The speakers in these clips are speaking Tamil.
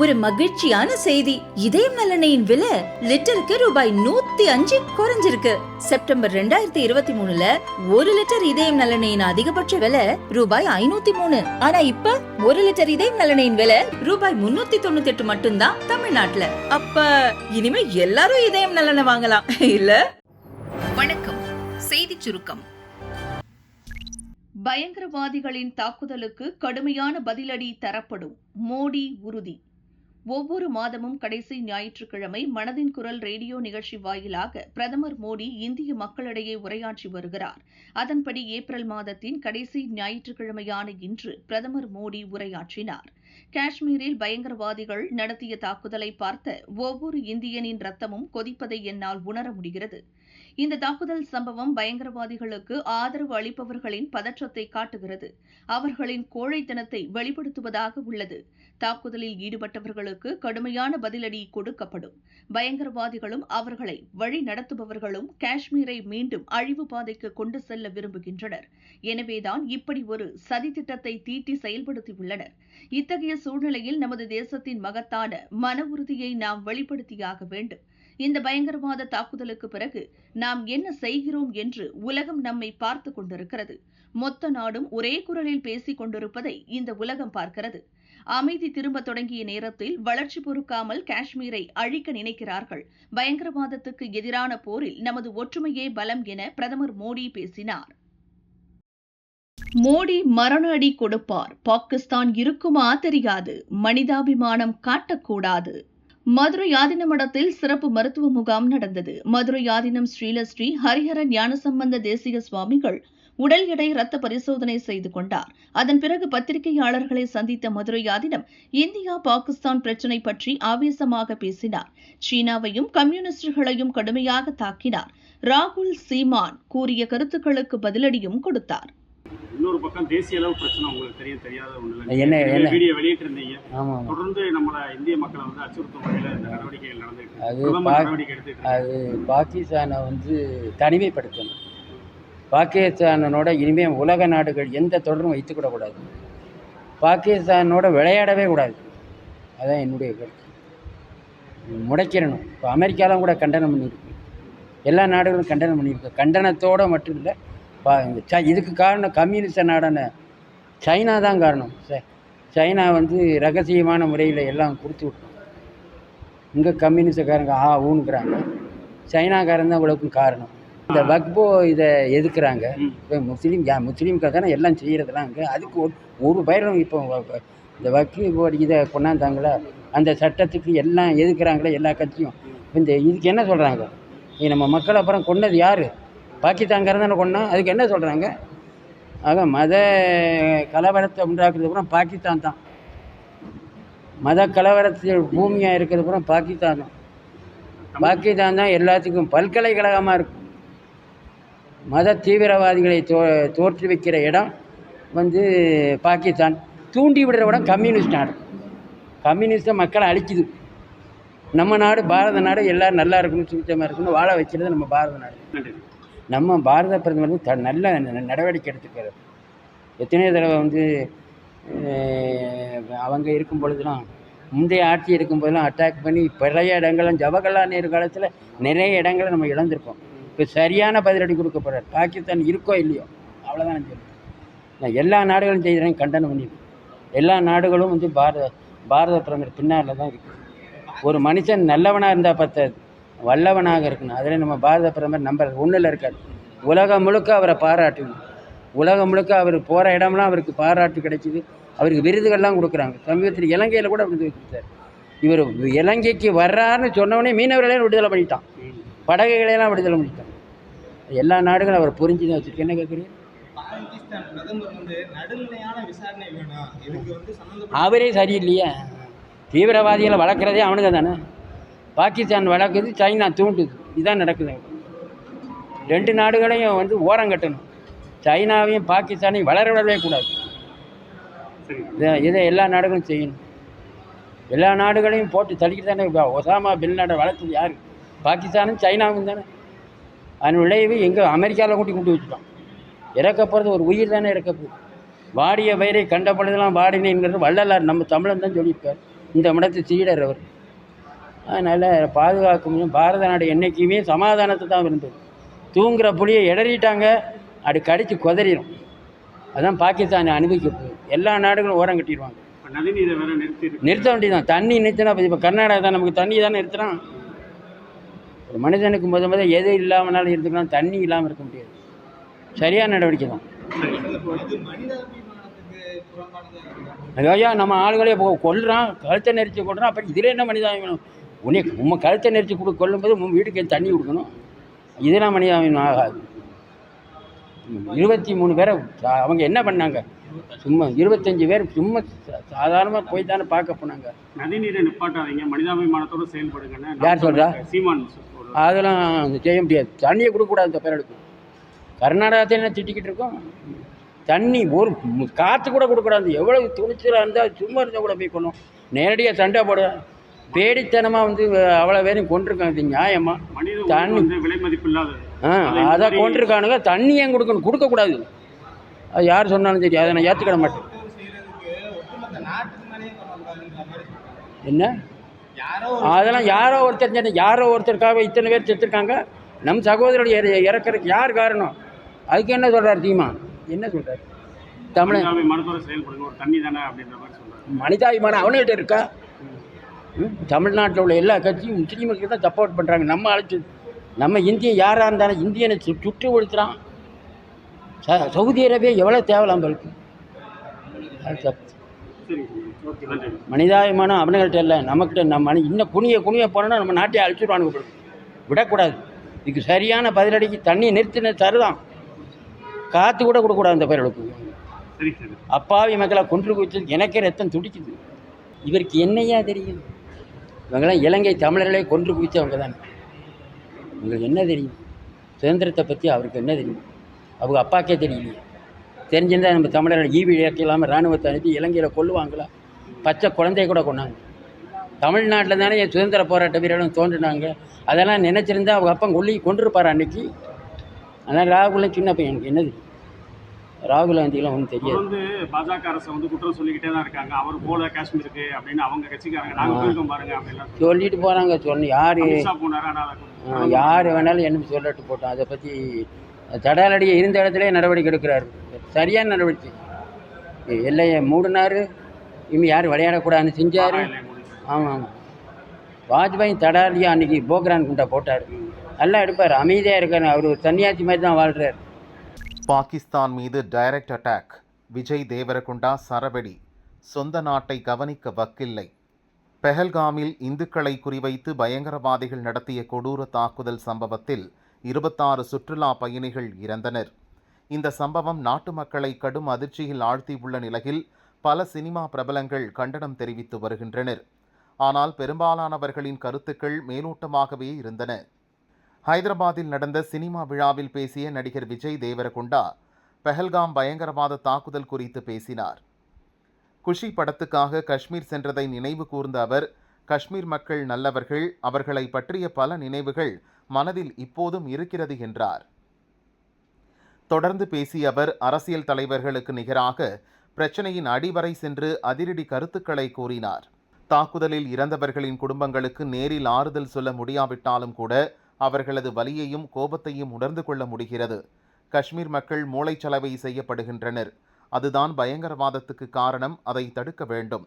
ஒரு மகிழ்ச்சியான செய்தி. இதயம் நலனையின் விலை லிட்டருக்கு ரூபாய் நூத்தி அஞ்சு குறைஞ்சிருக்கு. செப்டம்பர் ரெண்டாயிரத்தி இருபத்தி மூணுல ஒரு லிட்டர் இதயம் நலனையின் அதிகபட்ச விலை ரூபாய் ஐநூத்தி மூணு. ஆனா இப்ப ஒரு லிட்டர் இதயம் நலனையின் விலை ரூபாய் முன்னூத்தி தொண்ணூத்தி எட்டு மட்டும்தான் தமிழ்நாட்டுல. அப்ப இனிமே எல்லாரும் இதயம் நலனை வாங்கலாம். இல்ல? வணக்கம். செய்தி சுருக்கம். பயங்கரவாதிகளின் தாக்குதலுக்கு கடுமையான பதிலடி தரப்படும். மோடி உறுதி. ஒவ்வொரு மாதமும் கடைசி ஞாயிற்றுக்கிழமை மனதின் குரல் ரேடியோ நிகழ்ச்சி வாயிலாக பிரதமர் மோடி இந்திய மக்களிடையே உரையாற்றி வருகிறார். அதன்படி ஏப்ரல் மாதத்தின் கடைசி ஞாயிற்றுக்கிழமையான இன்று பிரதமர் மோடி உரையாற்றினார். காஷ்மீரில் பயங்கரவாதிகள் நடத்திய தாக்குதலை பார்த்த ஒவ்வொரு இந்தியனின் ரத்தமும் கொதிப்பதை என்னால் உணர முடிகிறது. இந்த தாக்குதல் சம்பவம் பயங்கரவாதிகளுக்கு ஆதரவு அளிப்பவர்களின் பதற்றத்தை காட்டுகிறது. அவர்களின் கோழைத்தனத்தை வெளிப்படுத்துவதாக உள்ளது. தாக்குதலில் ஈடுபட்டவர்களுக்கு கடுமையான பதிலடி கொடுக்கப்படும். பயங்கரவாதிகளும் அவர்களை வழி நடத்துபவர்களும் காஷ்மீரை மீண்டும் அழிவு பாதைக்கு கொண்டு செல்ல விரும்புகின்றனர். எனவேதான் இப்படி ஒரு சதித்திட்டத்தை தீட்டி செயல்படுத்தியுள்ளனர். இத்தகைய சூழ்நிலையில் நமது தேசத்தின் மகத்தான மன உறுதியை நாம் வெளிப்படுத்தியாக வேண்டும். இந்த பயங்கரவாத தாக்குதலுக்கு பிறகு நாம் என்ன செய்கிறோம் என்று உலகம் நம்மை பார்த்து கொண்டிருக்கிறது. மொத்த நாடும் ஒரே குரலில் பேசிக் கொண்டிருப்பதை இந்த உலகம் பார்க்கிறது. அமைதி திரும்ப தொடங்கிய நேரத்தில் வளர்ச்சி பொறுக்காமல் காஷ்மீரை அழிக்க நினைக்கிறார்கள். பயங்கரவாதத்துக்கு எதிரான போரில் நமது ஒற்றுமையே பலம் என பிரதமர் மோடி பேசினார். மோடி மரண அடி கொடுப்பார். பாகிஸ்தான் இருக்குமா தெரியாது. மனிதாபிமானம் காட்டக்கூடாது. மதுரை யாதின மடத்தில் சிறப்பு மருத்துவ முகாம் நடந்தது. மதுரை யாதினம் ஸ்ரீலஸ்ரீ ஹரிஹர ஞானசம்பந்த தேசிக சுவாமிகள் உடல் எடை ரத்த பரிசோதனை செய்து கொண்டார். அதன் பிறகு பத்திரிகையாளர்களை சந்தித்த மதுரை யாதினம் இந்தியா பாகிஸ்தான் பிரச்சினை பற்றி ஆவேசமாக பேசினார். சீனாவையும் கம்யூனிஸ்டுகளையும் கடுமையாக தாக்கினார். ராகுல் சீமான் கூறிய கருத்துக்களுக்கு பதிலடியும் கொடுத்தார். இன்னொரு பக்கம் தேசிய அளவு பிரச்சனை உங்களுக்கு தெரியும் தெரியாத ஒண்ணு என்ன என்ன? வீடியோ வெளியிட்டிருந்தீங்க. ஆமாம் தொடர்ந்து நம்மள இந்திய மக்களை வந்து அச்சுறுத்தும் வகையில இந்த நடவடிக்கைகள் நடந்துட்டு இருக்கு. அது நடவடிக்கை எடுத்துட்டு. அது பாகிஸ்தானை வந்து தனிமைப்படுத்தணும். பாகிஸ்தானோட இனிமேல் உலக நாடுகள் எந்த தொடரும் வைத்துக்கிடக்கூடாது பாகிஸ்தானோட விளையாடவே கூடாது. அதான் என்னுடைய கருத்து. முடைக்கிறணும் இப்போ அமெரிக்காலாம் கூட கண்டனம் பண்ணியிருக்கு. எல்லா நாடுகளும் கண்டனம் பண்ணியிருக்கு. கண்டனத்தோடு மட்டும் இல்லை பா இந்த ச- இதுக்கு காரணம் கம்யூனிஸ்ட நாடான சைனா தான் காரணம். ச- சைனா வந்து ரகசியமான முறையில் எல்லாம் கொடுத்து விட்டோம். இங்கே கம்யூனிஸ்டக்காரங்க ஆ ஊனுக்குறாங்க சைனாக்காரன் தான் இவ்வளவுக்கும் காரணம். இந்த வக்போ இதை எதுக்குறாங்க. இப்போ முஸ்லீம் முஸ்லீம்காக தானே எல்லாம் செய்கிறதெல்லாம் அங்கே அதுக்கு ஒரு ஒரு பயிரும் இப்போ இந்த வக்கி போர்டு இதை கொண்டாந்தாங்களா? அந்த சட்டத்துக்கு எல்லாம் எதுக்குறாங்களே எல்லா கட்சியும். இந்த இதுக்கு என்ன சொல்கிறாங்க நம்ம மக்கள் அப்புறம் கொன்னது யார்? பாகிஸ்தான்காரன் தானே கொண்டா அதுக்கு என்ன சொல்கிறாங்க ஆக மத கலவரத்தை உண்டாக்குறது கூட பாகிஸ்தான் தான். மத கலவரத்தில் பூமியாக இருக்கிறது கூட பாகிஸ்தான் தான். பாகிஸ்தான் தான் எல்லாத்துக்கும் பல்கலைக்கழகமாக இருக்கும். மத தீவிரவாதிகளை தோ தோற்றுவிக்கிற இடம் வந்து பாகிஸ்தான் தூண்டி விடுற இடம் கம்யூனிஸ்ட் நாடு. கம்யூனிஸ்ட்டை மக்களை அழிக்குது. நம்ம நாடு பாரத நாடு எல்லோரும் நல்லா இருக்கணும் சுத்தமாக இருக்கணும். வாழ வைக்கிறது நம்ம பாரத நாடு. நன்றி. நம்ம பாரத பிரதமர் வந்து த நல்ல ந- நடவடிக்கை எடுத்துக்கிறார் எத்தனையோ தடவை வந்து அவங்க இருக்கும் பொழுதுலாம் முந்தைய ஆட்சி இருக்கும் போதெல்லாம் அட்டாக் பண்ணி பழைய இடங்களும் ஜவஹர்லால் நேரு காலத்தில் நிறைய இடங்களை நம்ம இழந்திருக்கோம். இப்போ சரியான பதிலடி கொடுக்கப்படுறார் பாகிஸ்தான் இருக்கோ இல்லையோ அவ்வளோதான் நான் நான் எல்லா நாடுகளும் செய்கிறேன் கண்டனம் பண்ணியிருக்கேன் எல்லா நாடுகளும் வந்து பாரத பாரத பிரதமர் பின்னால் தான் இருக்குது ஒரு மனுஷன் நல்லவனாக இருந்தால் பத்தாது. வல்லவனாக இருக்கணும். அதில் நம்ம பாரத பிரதமர் நம்பர் ஒன்றில் இருக்கார். உலகம் முழுக்க அவரை பாராட்டணும். உலகம் முழுக்க அவர் போகிற இடம்லாம் அவருக்கு பாராட்டு கிடைச்சிது. அவருக்கு விருதுகள்லாம் கொடுக்குறாங்க. சமீபத்தில் இலங்கையில் கூட விருது கொடுத்தார். இவர் இலங்கைக்கு வர்றாருன்னு சொன்னவொடனே மீனவர்களையும் விடுதலை பண்ணிட்டான். படகுகளையெல்லாம் விடுதலை பண்ணிட்டான். எல்லா நாடுகளும் அவர் புரிஞ்சு தான் வச்சுருக்கு. என்ன கேட்குறீங்க அவரே சரியில்லையே. தீவிரவாதிகளை வளர்க்குறதே அவனுங்க தானே. பாகிஸ்தான் வளர்க்குது சைனா தூண்டுது. இதுதான் நடக்குது. ரெண்டு நாடுகளையும் வந்து ஓரம் கட்டணும். சைனாவையும் பாகிஸ்தானையும் வளர விடவே கூடாது. இதை இதை எல்லா நாடுகளும் செய்யணும். எல்லா நாடுகளையும் போட்டு தள்ளிக்கிட்டு தானே ஒசாமா பின் லாடன் வளர்த்தது யார்? பாகிஸ்தானும் சைனாவும் தானே. அதன் விளைவு எங்கே அமெரிக்காவில் கூட்டி கொண்டு வச்சுட்டோம் இறக்க போகிறது ஒரு உயிர் தானே இறக்க போகுது. வாடிய வயிறை கண்ட பொழுதெல்லாம் வாடினேங்கிறது வள்ளலார். நம்ம தமிழன் தான் சொல்லியிருப்பார் இந்த மடத்து சீடர் அவர். அதனால் பாதுகாக்கும் பாரத நாடு என்றைக்குமே சமாதானத்தை தான் இருந்தது தூங்குற புளியை இடறிட்டாங்க அது கடித்து குதறிடும் அதான் பாகிஸ்தான் அனுபவிக்க போகுது. எல்லா நாடுகளும் ஓரம் கட்டிடுவாங்க. நிறுத்தி வேண்டியதான் தண்ணி நிறுத்தினா இப்போ கர்நாடகா தான் நமக்கு தண்ணி தானே நிறுத்துறான். ஒரு மனிதனுக்கு முத முத எது இல்லாமனாலும் இருந்துக்கலாம் தண்ணி இல்லாமல் இருக்க முடியாது. சரியான நடவடிக்கை தான். ஐயா நம்ம ஆளுகளே இப்போ கொல்றான். கழுத்தை நெரிச்சு கொள்றான் அப்புறம் இதில் என்ன மனிதாபிமானம்? உன்னை உம்ம கழுத்தை நெரிச்சு கொடு கொல்லும்போது உன் வீட்டுக்கு தண்ணி கொடுக்கணும். இதெல்லாம் மனிதாபிமானம் ஆகாது. இருபத்தி மூணு பேரை அவங்க என்ன பண்ணாங்க? சும்மா இருபத்தஞ்சி பேர் சும்மா சாதாரணமாக போய் தானே பார்க்க போனாங்க. நதிநீரை நிப்பாட்டாதீங்க மனிதாபிமானத்தோட செயல்படுங்கன்னு யார் சொல்றா? சீமான். அதெல்லாம் செய்ய முடியாது. தண்ணியை கொடுக்கக்கூடாது இந்த பேரடுக்கு. கர்நாடகத்தை என்ன திட்டிக்கிட்டு இருக்கோம்? தண்ணி ஒரு காற்று கூட கொடுக்கக்கூடாது எவ்வளவு துணிச்சலாக இருந்தால் சும்மா இருந்தால் கூட போய் கொள்ளும் நேரடியாக சண்டை போட பேடித்தனமாக வந்து அவ்வளோ பேரையும் கொண்டிருக்காங்க இது நியாயமா? தண்ணி- விலை மதிப்பு ஆ அதை கொண்டிருக்கானுங்க தண்ணி ஏன் கொடுக்கணும்? கொடுக்கக்கூடாது அது யார் சொன்னாலும் சரி அதை நான் ஏற்றுக்கிட மாட்டேன். என்ன? அதெல்லாம் யாரோ ஒருத்தர் யாரோ ஒருத்தருக்காக இத்தனை பேர் செத்துருக்காங்க. நம் சகோதரருடைய இற- இறக்கறதுக்கு யார் காரணம்? அதுக்கு என்ன சொல்கிறார் தீமா என்ன சொல்கிறார் சொல்றாரு. மனிதாபிமானம் அவனுகிட்ட இருக்கா? தமிழ்நாட்டில் உள்ள எல்லா கட்சியும் முஸ்லீமுக்கு தான் சப்போர்ட் பண்ணுறாங்க நம்ம அழைச்சி நம்ம இந்திய யாராக இருந்தாலும் இந்தியனை சு சுட்டு ஒழுத்துறான் ச சவுதி அரேபியா எவ்வளோ தேவலாம் இருக்கு மனிதாபிமானம் அவனுங்கள்ட்ட இல்லை. நமக்கிட்ட நம்ம இன்னும் குனிய குனிய போனோன்னா நம்ம நாட்டை அழிச்சிடுவானுங்க. விடக்கூடாது. இதுக்கு சரியான பதிலடிக்கு தண்ணி நிறுத்தின தருதான் காற்று கூட கொடுக்கக்கூடாது சரி சரி. அப்பாவி மக்களை கொன்று குவிச்சது எனக்கே ரத்தம் துடிக்குது. இவருக்கு என்னையா தெரியும்? இவங்கெல்லாம் இலங்கை தமிழர்களே கொன்று குவித்தவங்க தான். உங்களுக்கு என்ன தெரியும்? சுதந்திரத்தை பற்றி அவருக்கு என்ன தெரியும்? அவங்க அப்பாக்கே தெரியலையே. தெரிஞ்சிருந்தால் நம்ம தமிழர்கள் ஈவி இல்லாமல் இராணுவத்தை அனுப்பி இலங்கையில் கொள்ளுவாங்களா பச்சை குழந்தைய கூட கொண்டாங்க தமிழ்நாட்டில் தானே என் சுதந்திர போராட்ட வீரர்களும் தோன்றினாங்க. அதெல்லாம் நினச்சிருந்தா அவங்க அப்பா கொல்லி கொண்டிருப்பார் அன்னைக்கு? ஆனால் ராகுலம் சின்ன பையன். எனக்கு என்னது? ராகுல் காந்திக்கெல்லாம் ஒன்றும் தெரியாது. தொடர்ந்து பாஜக அரசு வந்து குற்றம் சொல்லிக்கிட்டே தான் இருக்காங்க. அவர் போல காஷ்மீருக்கு அப்படின்னு அவங்க கட்சிக்காரங்க நாங்க போயிருக்கோம் பாருங்க அப்படிலாம் சொல்லிட்டு. போகிறாங்க சொன்ன யார் யார் வேணாலும் என்ன சொல்லட்டு போட்டோம். அதை பற்றி தடாலடியை இருந்த இடத்துல நடவடிக்கை எடுக்கிறாரு. சரியான நடவடிக்கை. எல்லையை மூடினார். இனி யார் விளையாடக்கூடாதுன்னு செஞ்சார். ஆமாம் ஆமாம் வாஜ்பாய் தடாலியா அன்னைக்கு போக்ரான் குண்டா போட்டார். நல்லா எடுப்பார். அமைதியாக இருக்காரு. அவர் ஒரு சன்னியாசி மாதிரி தான் வாழ்கிறார் பாகிஸ்தான் மீது டைரக்ட் அட்டாக் விஜய் தேவரகுண்டா சரவெடி. சொந்த நாட்டை கவனிக்க வக்கில்லை. பெஹல்காமில் இந்துக்களை குறிவைத்து பயங்கரவாதிகள் நடத்திய கொடூர தாக்குதல் சம்பவத்தில் இருபத்தாறு சுற்றுலா பயணிகள் இறந்தனர். இந்த சம்பவம் நாட்டு மக்களை கடும் அதிர்ச்சியில் ஆழ்த்தியுள்ள நிலையில் பல சினிமா பிரபலங்கள் கண்டனம் தெரிவித்து வருகின்றனர். ஆனால் பெரும்பாலானவர்களின் கருத்துக்கள் மேலோட்டமாகவே இருந்தன. ஹைதராபாத்தில் நடந்த சினிமா விழாவில் பேசிய நடிகர் விஜய் தேவரகுண்டா பெஹல்காம் பயங்கரவாத தாக்குதல் குறித்து பேசினார். குஷி படத்துக்காக காஷ்மீர் சென்றதை நினைவு கூர்ந்த அவர் காஷ்மீர் மக்கள் நல்லவர்கள் அவர்களை பற்றிய பல நினைவுகள் மனதில் இப்போதும் இருக்கிறது என்றார். தொடர்ந்து பேசிய அவர் அரசியல் தலைவர்களுக்கு நிகராக பிரச்சனையின் அடிவரை சென்று அதிரடி கருத்துக்களை கூறினார். தாக்குதலில் இறந்தவர்களின் குடும்பங்களுக்கு நேரில் ஆறுதல் சொல்ல முடியாவிட்டாலும் கூட அவர்களது வலியையும் கோபத்தையும் உணர்ந்து கொள்ள முடிகிறது. காஷ்மீர் மக்கள் மூளைச்சலவை செய்யப்படுகின்றனர். அதுதான் பயங்கரவாதத்துக்கு காரணம். அதை தடுக்க வேண்டும்.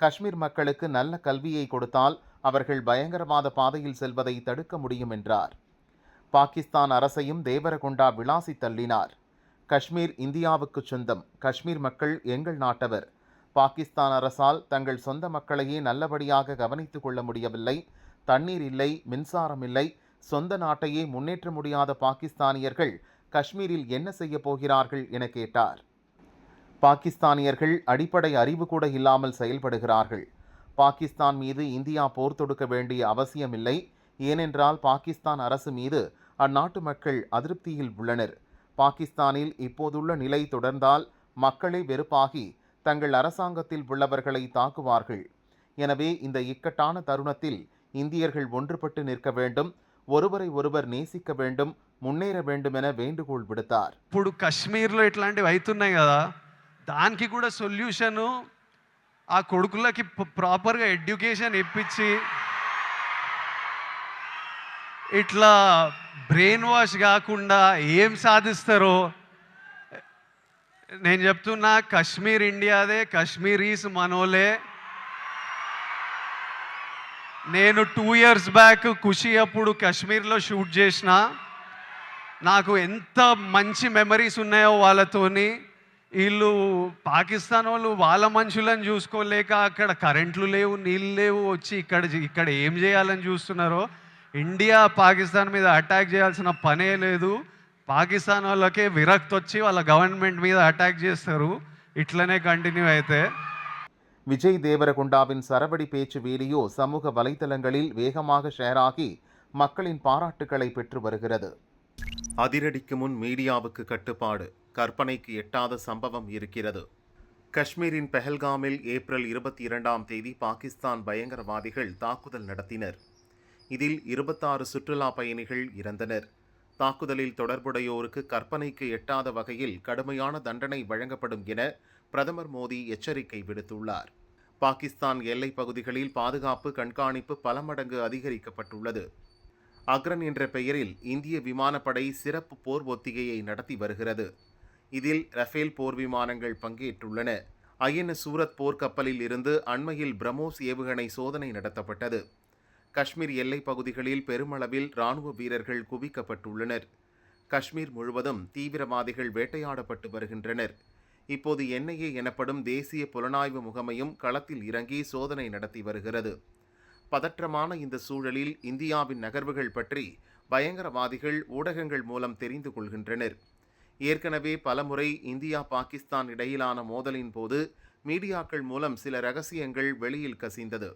காஷ்மீர் மக்களுக்கு நல்ல கல்வியை கொடுத்தால் அவர்கள் பயங்கரவாத பாதையில் செல்வதை தடுக்க முடியும் என்றார். பாகிஸ்தான் அரசையும் தேவரகுண்டா விளாசி தள்ளினார். காஷ்மீர் இந்தியாவுக்கு சொந்தம். காஷ்மீர் மக்கள் எங்கள் நாட்டவர். பாகிஸ்தான் அரசால் தங்கள் சொந்த மக்களையே நல்லபடியாக கவனித்துக் கொள்ள முடியவில்லை. தண்ணீர் இல்லை மின்சாரம் இல்லை சொந்த நாட்டையே முன்னேற்ற முடியாத பாகிஸ்தானியர்கள் காஷ்மீரில் என்ன செய்ய போகிறார்கள் என கேட்டார். பாகிஸ்தானியர்கள் அடிப்படை அறிவு கூட இல்லாமல் செயல்படுகிறார்கள். பாகிஸ்தான் மீது இந்தியா போர் தொடுக்க வேண்டிய அவசியமில்லை ஏனென்றால் பாகிஸ்தான் அரசு மீது அந்நாட்டு மக்கள் அதிருப்தியில் உள்ளனர். பாகிஸ்தானில் இப்போதுள்ள நிலை தொடர்ந்தால் மக்களே வெறுப்பாகி தங்கள் அரசாங்கத்தில் உள்ளவர்களை தாக்குவார்கள். எனவே இந்த இக்கட்டான தருணத்தில் இந்தியர்கள் ஒன்றுபட்டு நிற்க வேண்டும். ஒருவரை ஒருவர் நேசிக்க வேண்டும் முன்னேற வேண்டும் என வேண்டுகோள் விடுத்தார் ఇప్పుడు కశ్మీర్లో ఇట్లాంటివి అవుతున్నాయి కదా దానికి కూడా సొల్యూషను ఆ కొడుకులకి ప్రాపర్గా ఎడ్యుకేషన్ ఇప్పించి ఇట్లా బ్రెయిన్ వాష్ కాకుండా ఏం సాధిస్తారో నేను చెప్తున్నా కశ్మీర్ ఇండియాదే కశ్మీరీస్ మనోలే నేను టూ ఇయర్స్ బ్యాక్ ఖుషి అప్పుడు కాశ్మీర్లో షూట్ చేసిన. నాకు ఎంత మంచి మెమరీస్ ఉన్నాయో వాళ్ళతోని. వీళ్ళు పాకిస్తాన్ వాళ్ళు వాళ్ళ మనుషులను చూసుకోలేక అక్కడ కరెంట్లు లేవు నీళ్ళు లేవు వచ్చి ఇక్కడ ఇక్కడ ఏం చేయాలని చూస్తున్నారో. ఇండియా పాకిస్తాన్ మీద అటాక్ చేయాల్సిన పనే లేదు. పాకిస్తాన్ వాళ్ళకే విరక్తి వచ్చి వాళ్ళ గవర్నమెంట్ మీద అటాక్ చేస్తారు. ఇట్లనే కంటిన్యూ అయితే. விஜய் தேவரகுண்டாவின் சரவடி பேச்சு வீடியோ சமூக வலைதளங்களில் வேகமாக ஷேராகி மக்களின் பாராட்டுக்களை பெற்று வருகிறது. அதிரடிக்கு முன் மீடியாவுக்கு கட்டுப்பாடு கற்பனைக்கு எட்டாத சம்பவம் இருக்கிறது. காஷ்மீரின் பெஹல்காமில் ஏப்ரல் இருபத்தி இரண்டாம் தேதி பாகிஸ்தான் பயங்கரவாதிகள் தாக்குதல் நடத்தினர். இதில் இருபத்தாறு சுற்றுலா பயணிகள் இறந்தனர். தாக்குதலில் தொடர்புடையோருக்கு கற்பனைக்கு எட்டாத வகையில் கடுமையான தண்டனை வழங்கப்படும் என பிரதமர் மோடி எச்சரிக்கை விடுத்துள்ளார். பாகிஸ்தான் எல்லைப் பகுதிகளில் பாதுகாப்பு கண்காணிப்பு பல மடங்கு அதிகரிக்கப்பட்டுள்ளது. அக்ரன் என்ற பெயரில் இந்திய விமானப்படை சிறப்பு போர் ஒத்திகையை நடத்தி வருகிறது. இதில் ரஃபேல் போர் விமானங்கள் பங்கேற்றுள்ளன. ஐஎன்எஸ் சூரத் போர்க்கப்பலில் இருந்து அண்மையில் பிரம்மோஸ் ஏவுகணை சோதனை நடத்தப்பட்டது. காஷ்மீர் எல்லைப் பகுதிகளில் பெருமளவில் இராணுவ வீரர்கள் குவிக்கப்பட்டுள்ளனர். காஷ்மீர் முழுவதும் தீவிரவாதிகள் வேட்டையாடப்பட்டு வருகின்றனர். இப்போது என்ஐஏ எனப்படும் தேசிய புலனாய்வு முகமையும் களத்தில் இறங்கி சோதனை நடத்தி வருகிறது. பதற்றமான இந்த சூழலில் இந்தியாவின் நகர்வுகள் பற்றி பயங்கரவாதிகள் ஊடகங்கள் மூலம் தெரிந்து கொள்கின்றனர். ஏற்கனவே பலமுறை இந்தியா பாகிஸ்தான் இடையிலான மோதலின் போது மீடியாக்கள் மூலம் சில ரகசியங்கள் வெளியில் கசிந்தது.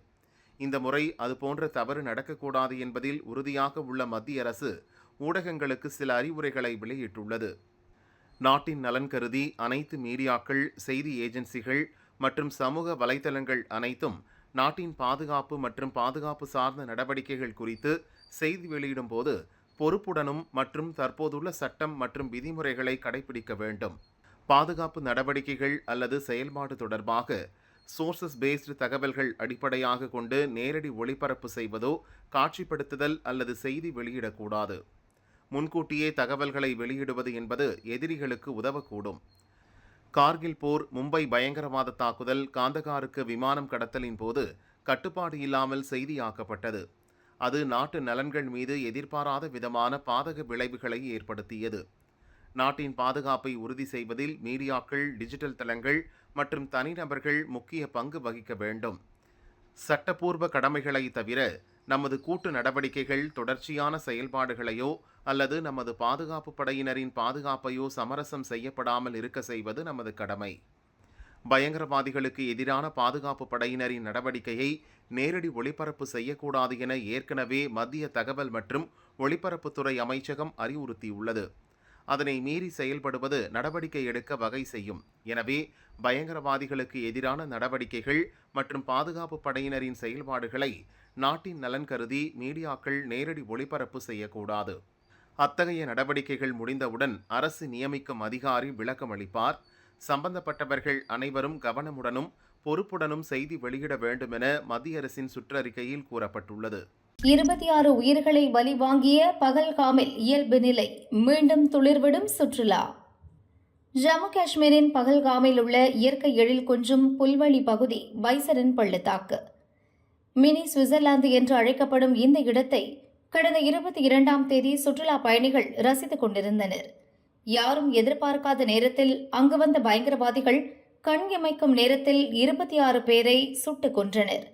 இந்த முறை அதுபோன்ற தவறு நடக்கக்கூடாது என்பதில் உறுதியாக உள்ள மத்திய அரசு ஊடகங்களுக்கு சில அறிவுரைகளை வெளியிட்டுள்ளது. நாட்டின் நலன் கருதி அனைத்து மீடியாக்கள் செய்தி ஏஜென்சிகள் மற்றும் சமூக வலைதளங்கள் அனைத்தும் நாட்டின் பாதுகாப்பு மற்றும் பாதுகாப்பு சார்ந்த நடவடிக்கைகள் குறித்து செய்தி வெளியிடும் போது பொறுப்புடனும் மற்றும் தற்போதுள்ள சட்டம் மற்றும் விதிமுறைகளை கடைபிடிக்க வேண்டும். பாதுகாப்பு நடவடிக்கைகள் அல்லது செயல்பாடு தொடர்பாக சோர்சஸ் பேஸ்டு தகவல்கள் அடிப்படையாக கொண்டு நேரடி ஒளிபரப்பு செய்வதோ காட்சிப்படுத்துதல் அல்லது செய்தி வெளியிடக்கூடாது முன்கூட்டியே தகவல்களை வெளியிடுவது என்பது எதிரிகளுக்கு உதவக்கூடும். கார்கில் போர் மும்பை பயங்கரவாத தாக்குதல் காந்தகாருக்கு விமானம் கடத்தலின் போது கட்டுப்பாடு இல்லாமல் செய்தியாக்கப்பட்டது. அது நாட்டு நலன்கள் மீது எதிர்பாராத விதமான பாதக விளைவுகளை ஏற்படுத்தியது. நாட்டின் பாதுகாப்பை உறுதி செய்வதில் மீடியாக்கள் டிஜிட்டல் தளங்கள் மற்றும் தனிநபர்கள் முக்கிய பங்கு வகிக்க வேண்டும். சட்டப்பூர்வ கடமைகளை தவிர நமது கூட்டு நடவடிக்கைகள் தொடர்ச்சியான செயல்பாடுகளையோ அல்லது நமது பாதுகாப்பு படையினரின் பாதுகாப்பையோ சமரசம் செய்யப்படாமல் இருக்க செய்வது நமது கடமை. பயங்கரவாதிகளுக்கு எதிரான பாதுகாப்பு படையினரின் நடவடிக்கையை நேரடி ஒளிபரப்பு செய்யக்கூடாது என ஏற்கனவே மத்திய தகவல் மற்றும் ஒளிபரப்புத்துறை அமைச்சகம் அறிவுறுத்தியுள்ளது. அதனை மீறி செயல்படுவது நடவடிக்கை எடுக்க வகை செய்யும். எனவே பயங்கரவாதிகளுக்கு எதிரான நடவடிக்கைகள் மற்றும் பாதுகாப்பு படையினரின் செயல்பாடுகளை நாட்டின் நலன் கருதி மீடியாக்கள் நேரடி ஒளிபரப்பு செய்யக்கூடாது. அத்தகைய நடவடிக்கைகள் முடிந்தவுடன் அரசு நியமிக்கும் அதிகாரி விளக்கம் அளிப்பார். சம்பந்தப்பட்டவர்கள் அனைவரும் கவனமுடனும் பொறுப்புடனும் செய்தி வெளியிட வேண்டும் என மத்திய அரசின் சுற்றறிக்கையில் கூறப்பட்டுள்ளது. இருபத்தி ஆறு உயிர்களை பலி வாங்கிய பகல்காமில் இயல்பு நிலை. மீண்டும் துளிர்விடும் சுற்றுலா. ஜம்மு காஷ்மீரின் பகல்காமில் உள்ள இயற்கை எழில் கொஞ்சும் புல்வெளி பகுதி பைசரன் பள்ளத்தாக்கு. மினி சுவிட்சர்லாந்து என்று அழைக்கப்படும் இந்த இடத்தை கடந்த இருபத்தி இரண்டாம் தேதி சுற்றுலா பயணிகள் ரசித்துக் கொண்டிருந்தனர். யாரும் எதிர்பார்க்காத நேரத்தில் அங்கு வந்த பயங்கரவாதிகள் கண் இமைக்கும் நேரத்தில் இருபத்தி ஆறு பேரை சுட்டுக் கொன்றனர்.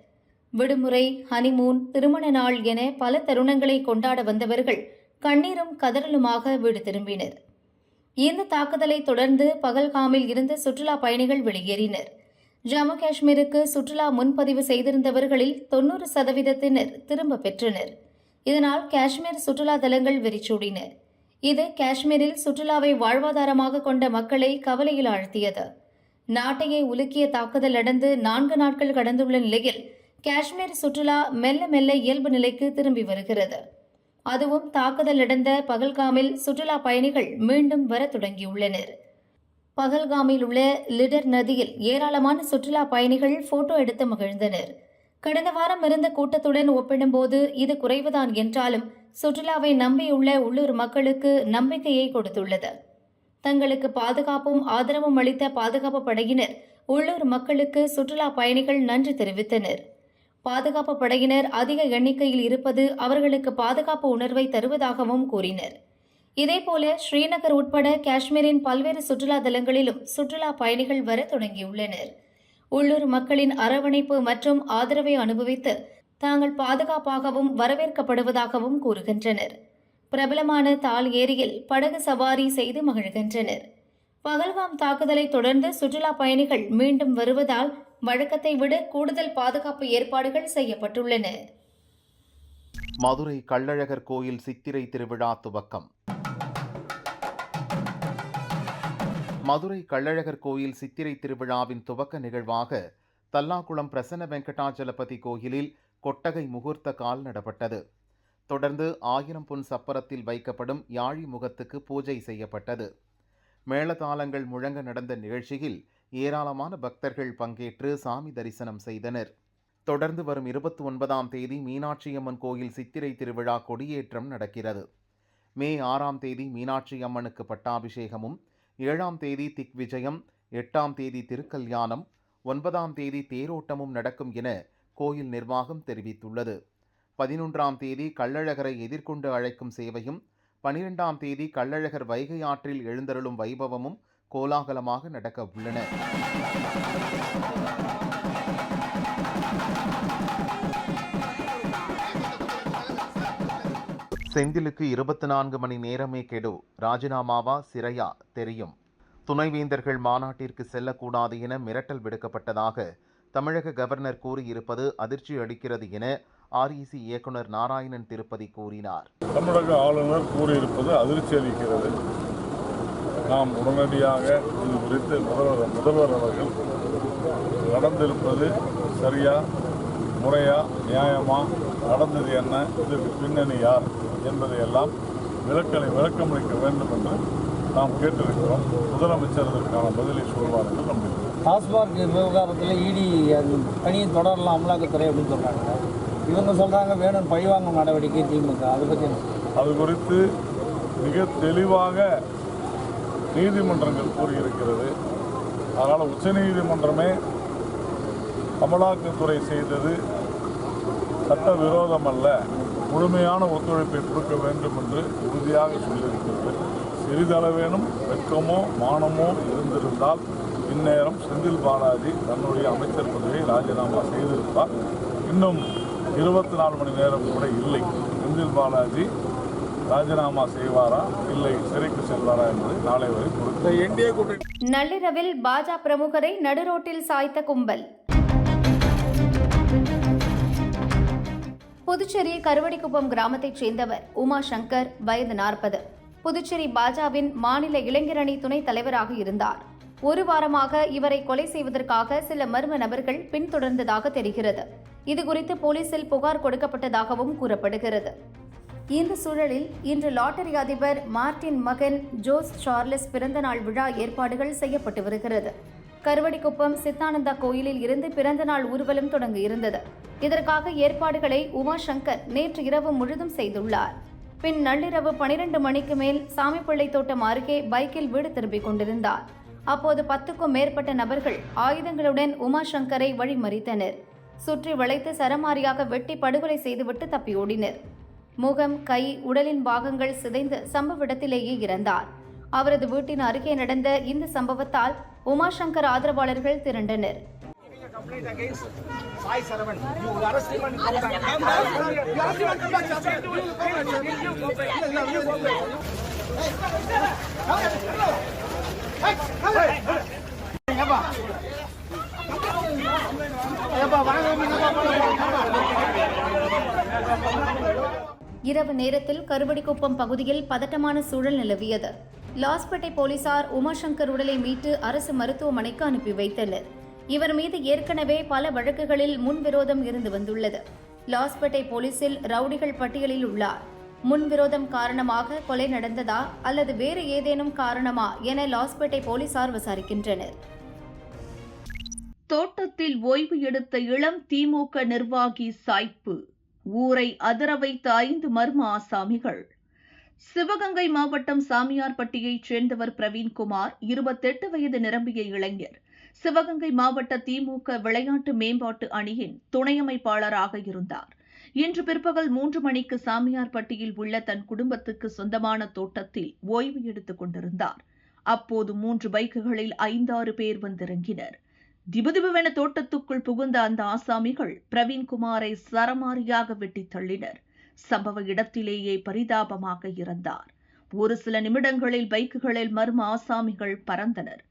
விடுமுறை ஹனிமூன் திருமண நாள் என பல தருணங்களை கொண்டாட வந்தவர்கள் கண்ணீரும் கதறலுமாக வீடு திரும்பினர். இந்த தாக்குதலை தொடர்ந்து பகல்காமில் இருந்து சுற்றுலா பயணிகள் வெளியேறினர். ஜம்மு காஷ்மீருக்கு சுற்றுலா முன்பதிவு செய்திருந்தவர்களில் தொன்னூறு சதவீதத்தினர் திரும்ப பெற்றனர். இதனால் காஷ்மீர் சுற்றுலா தலங்கள் வெறிச்சூடின. இது காஷ்மீரில் சுற்றுலாவை வாழ்வாதாரமாக கொண்ட மக்களை கவலையில் ஆழ்த்தியது. நாட்டையே உலுக்கிய தாக்குதல் நடந்து நான்கு நாட்கள் கடந்துள்ள நிலையில் காஷ்மீர் சுற்றுலா மெல்ல மெல்ல இயல்பு நிலைக்கு திரும்பி வருகிறது. அதுவும் தாக்குதல் நடந்த பகல்காமில் சுற்றுலா பயணிகள் மீண்டும் வர தொடங்கியுள்ளனர். பகல்காமில் உள்ள லிடர் நதியில் ஏராளமான சுற்றுலா பயணிகள் போட்டோ எடுத்து மகிழ்ந்தனர். கடந்த வாரம் இருந்த கூட்டத்துடன் ஒப்பிடும்போது இது குறைவுதான் என்றாலும் சுற்றுலாவை நம்பியுள்ள உள்ளூர் மக்களுக்கு நம்பிக்கையை கொடுத்துள்ளது. தங்களுக்கு பாதுகாப்பும் ஆதரவும் அளித்த பாதுகாப்பு படையினர் உள்ளூர் மக்களுக்கு சுற்றுலா பயணிகள் நன்றி தெரிவித்தனர். பாதுகாப்பு படையினர் அதிக எண்ணிக்கையில் இருப்பது அவர்களுக்கு பாதுகாப்பு உணர்வை தருவதாகவும் கூறினர். இதேபோல ஸ்ரீநகர் உட்பட காஷ்மீரின் பல்வேறு சுற்றுலா தலங்களிலும் சுற்றுலா பயணிகள் வர தொடங்கியுள்ளனர். உள்ளூர் மக்களின் அரவணைப்பு மற்றும் ஆதரவை அனுபவித்து தாங்கள் பாதுகாப்பாகவும் வரவேற்கப்படுவதாகவும் கூறுகின்றனர். பிரபலமான தால் ஏரியில் படகு சவாரி செய்து மகிழ்கின்றனர். பகல்வாம் தாக்குதலை தொடர்ந்து சுற்றுலா பயணிகள் மீண்டும் வருவதால் வழக்கத்தை விட கூடுதல் பாதுகாப்பு ஏற்பாடுகள் செய்யப்பட்டுள்ளன. மதுரை கள்ளழகர் கோயில் சித்திரை திருவிழா துவக்கம். மதுரை கள்ளழகர் கோயில் சித்திரை திருவிழாவின் துவக்க நிகழ்வாக தல்லாக்குளம் பிரசன்ன வெங்கடாச்சலபதி கோயிலில் கொட்டகை முகூர்த்த கால் நடப்பட்டது. தொடர்ந்து ஆயிரம் பொன் சப்பரத்தில் வைக்கப்படும் யாழி முகத்துக்கு பூஜை செய்யப்பட்டது. மேளதாளங்கள் முழங்க நடந்த நிகழ்ச்சியில் ஏராளமான பக்தர்கள் பங்கேற்று சாமி தரிசனம் செய்தனர். தொடர்ந்து வரும் இருபத்தி ஒன்பதாம் தேதி மீனாட்சியம்மன் கோயில் சித்திரை திருவிழா கொடியேற்றம் நடக்கிறது. மே ஆறாம் தேதி மீனாட்சி அம்மனுக்கு பட்டாபிஷேகமும் ஏழாம் தேதி திக்விஜயம் எட்டாம் தேதி திருக்கல்யாணம் ஒன்பதாம் தேதி தேரோட்டமும் நடக்கும் என கோயில் நிர்வாகம் தெரிவித்துள்ளது. பதினொன்றாம் தேதி கள்ளழகரை எதிர்கொண்டு அழைக்கும் சேவையும் பனிரெண்டாம் தேதி கள்ளழகர் வைகை ஆற்றில் எழுந்தருளும் வைபவமும் கோலாகலமாக நடக்க உள்ளன. செந்திலுக்கு இருபத்தி நான்கு மணி நேரமே கெடு. ராஜினாமாவா? சிறையா? தெரியும். துணைவேந்தர்கள் மாநாட்டிற்கு செல்லக்கூடாது என மிரட்டல் விடுக்கப்பட்டதாக தமிழக கவர்னர் கூறியிருப்பது அதிர்ச்சி அளிக்கிறது என ஆர்இசி இயக்குனர் நாராயணன் திருப்பதி கூறினார். தமிழக ஆளுநர் கூறியிருப்பது அதிர்ச்சி அளிக்கிறது. நாம் உடனடியாக இது குறித்து முதல்வர் முதல்வர் அவர்கள் நடந்திருப்பது சரியா முறையா நியாயமா நடந்தது என்ன? இதற்கு பின்னணி யார்? என்பதையெல்லாம் விளக்கலை விளக்கமளிக்க வேண்டும் என்று நாம் கேட்டிருக்கிறோம். முதலமைச்சர் அதற்கான பதிலை சொல்வார் என்று நம்புகிறோம். டாஸ்மாக் விவகாரத்தில் இடி பணியை தொடரலாம் அமலாக்கத்துறை அப்படின்னு சொல்கிறாங்க இவங்க சொல்கிறாங்க வேணும் பழிவாங்கும் நடவடிக்கை திமுக. அதை பற்றி? அது குறித்து மிக தெளிவாக நீதிமன்றங்கள் கூறியிருக்கிறது. அதனால் உச்சநீதிமன்றமே அமலாக்கத்துறை செய்தது சட்டவிரோதம் அல்ல முழுமையான ஒத்துழைப்பை கொடுக்க வேண்டும் என்று உறுதியாக சொல்லியிருக்கிறது. சிறிதளவேனும் வெட்கமோ மானமோ இருந்திருந்தால் இந்நேரம் செந்தில் பாலாஜி தன்னுடைய அமைச்சர் பதவியை ராஜினாமா செய்திருப்பார். இன்னும் இருபத்தி நாலு மணி நேரம் கூட இல்லை. செந்தில் பாலாஜி ராஜினாமா செய்வாரா? இல்லை சிறைக்கு செல்வாரா என்பதை நாளை வரை பொறுத்து என்டிஏ கூட்டணி நள்ளிரவில் பாஜ பிரமுகரை நடுரோட்டில் சாய்த்த கும்பல். புதுச்சேரி கருவடிக்குப்பம் கிராமத்தைச் சேர்ந்தவர் உமா சங்கர் வயது நாற்பது. புதுச்சேரி பாஜவின் மாநில இளைஞரணி துணைத் தலைவராக இருந்தார். ஒரு வாரமாக இவரை கொலை செய்வதற்காக சில மர்ம நபர்கள் பின்தொடர்ந்ததாக தெரிகிறது. இதுகுறித்து போலீசில் புகார் கொடுக்கப்பட்டதாகவும் கூறப்படுகிறது. இந்த சூழலில் இன்று லாட்டரி அதிபர் மார்டின் மகன் ஜோஸ் சார்லஸ் பிறந்தநாள் விழா ஏற்பாடுகள் செய்யப்பட்டு வருகிறது. கருவடிக்குப்பம் சித்தானந்தா கோயிலில் இருந்து பிறந்தநாள் ஊர்வலம் தொடங்கியிருந்தது. இதற்காக ஏற்பாடுகளை உமாசங்கர் நேற்று இரவு முழுதும் செய்துள்ளார். பின் நள்ளிரவு பனிரெண்டு மணிக்கு மேல் சாமிப்பிள்ளை தோட்டம் அருகே பைக்கில் வீடு திரும்பிக் கொண்டிருந்தார். அப்போது பத்துக்கும் மேற்பட்ட நபர்கள் ஆயுதங்களுடன் உமாசங்கரை வழிமறித்தனர். சுற்றி வளைத்து சரமாரியாக வெட்டி படுகொலை செய்துவிட்டு தப்பி ஓடினர். முகம் கை உடலின் பாகங்கள் சிதைந்து சம்பவ இடத்திலேயே இறந்தார். அவரது வீட்டின் அருகே நடந்த இந்த சம்பவத்தால் உமாசங்கர் ஆதரவாளர்கள் திரண்டனர். இரவு நேரத்தில் கருவடிக்குப்பம் பகுதியில் பதட்டமான சூழல் நிலவியது. லாஸ்பேட்டை போலீசார் உமாசங்கர் உடலை மீட்டு அரசு மருத்துவமனைக்கு அனுப்பி வைத்தனர். இவர் மீது ஏற்கனவே பல வழக்குகளில் முன்விரோதம் இருந்து வந்துள்ளது. லாஸ்பேட்டை போலீசில் ரவுடிகள் பட்டியலில் உள்ளார். முன்விரோதம் காரணமாக கொலை நடந்ததா அல்லது வேறு ஏதேனும் காரணமா என லாஸ்பேட்டை போலீசார் விசாரிக்கின்றனர். தோட்டத்தில் ஓய்வு எடுத்த இளம் திமுக நிர்வாகி சாய்ப்பு. ஊரை அதிர வைத்த ஐந்து மர்ம ஆசாமிகள். சிவகங்கை மாவட்டம் சாமியார்பட்டியைச் சேர்ந்தவர் பிரவீன்குமார் இருபத்தெட்டு வயது நிரம்பிய இளைஞர். சிவகங்கை மாவட்ட திமுக விளையாட்டு மேம்பாட்டு அணியின் துணையமைப்பாளராக இருந்தார். இன்று பிற்பகல் மூன்று மணிக்கு சாமியார்பட்டியில் உள்ள தன் குடும்பத்துக்கு சொந்தமான தோட்டத்தில் ஓய்வு எடுத்துக் கொண்டிருந்தார். அப்போது மூன்று பைக்குகளில் ஐந்தாறு பேர் வந்திறங்கினர். திபுதிபுவென தோட்டத்துக்குள் புகுந்த அந்த ஆசாமிகள் பிரவீன்குமாரை சரமாரியாக வெட்டித் தள்ளினர். சம்பவ இடத்திலேயே பரிதாபமாக இறந்தார். ஒரு சில நிமிடங்களில் பைக்குகளில் மர்ம ஆசாமிகள் பறந்தனர்.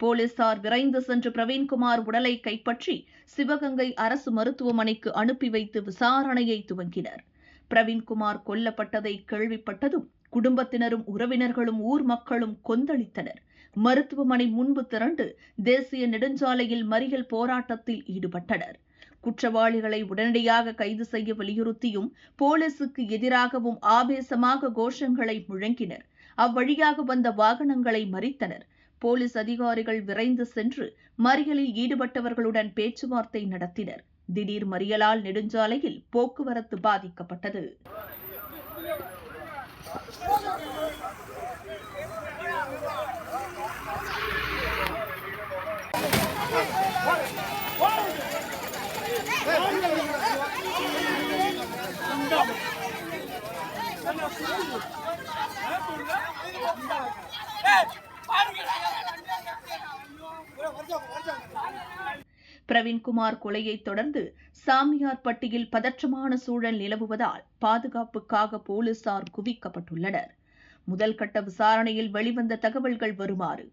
போலீசார் விரைந்து சென்று பிரவீன்குமார் உடலை கைப்பற்றி சிவகங்கை அரசு மருத்துவமனைக்கு அனுப்பி வைத்து விசாரணையை துவங்கினர். பிரவீன்குமார் கொல்லப்பட்டதை கேள்விப்பட்டதும் குடும்பத்தினரும் உறவினர்களும் ஊர் மக்களும் கொந்தளித்தனர். மருத்துவமனை முன்பு திரண்டு தேசிய நெடுஞ்சாலையில் மறியல் போராட்டத்தில் ஈடுபட்டனர். குற்றவாளிகளை உடனடியாக கைது செய்ய வலியுறுத்தியும் போலீசுக்கு எதிராகவும் ஆவேசமாக கோஷங்களை முழங்கினர். அவ்வழியாக வந்த வாகனங்களை மறித்தனர். போலீஸ் அதிகாரிகள் விரைந்து சென்று மறியலில் ஈடுபட்டவர்களுடன் பேச்சுவார்த்தை நடத்தினர். திடீர் மறியலால் நெடுஞ்சாலையில் போக்குவரத்து பாதிக்கப்பட்டது. பிரவீன்குமார் கொலையைத் தொடர்ந்து சாமியார்பட்டியில் பதற்றமான சூழல் நிலவுவதால் பாதுகாப்புக்காக போலீசார் குவிக்கப்பட்டுள்ளனர். முதல் கட்ட விசாரணையில் வெளிவந்த தகவல்கள் வருமாறு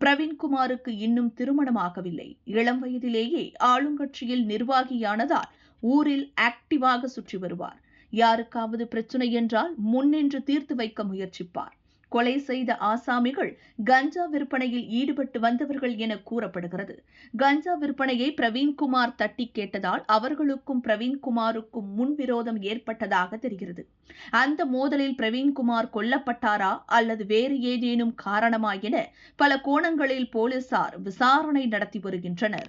பிரவீன்குமாருக்கு இன்னும் திருமணமாகவில்லை. இளம் வயதிலேயே ஆளுங்கட்சியில் நிர்வாகியானதால் ஊரில் ஆக்டிவாக சுற்றி வருவார். யாருக்காவது பிரச்சனை என்றால் முன்னின்று தீர்த்து வைக்க முயற்சிப்பார். கொலை செய்த ஆசாமிகள் கஞ்சா விற்பனையில் ஈடுபட்டு வந்தவர்கள் என கூறப்படுகிறது. கஞ்சா விற்பனையை பிரவீன்குமார் தட்டி கேட்டதால் அவர்களுக்கும் பிரவீன்குமாருக்கும் முன்விரோதம் ஏற்பட்டதாக தெரிகிறது. அந்த மோதலில் பிரவீன்குமார் கொல்லப்பட்டாரா அல்லது வேறு ஏதேனும் காரணமா என பல கோணங்களில் போலீசார் விசாரணை நடத்தி வருகின்றனர்.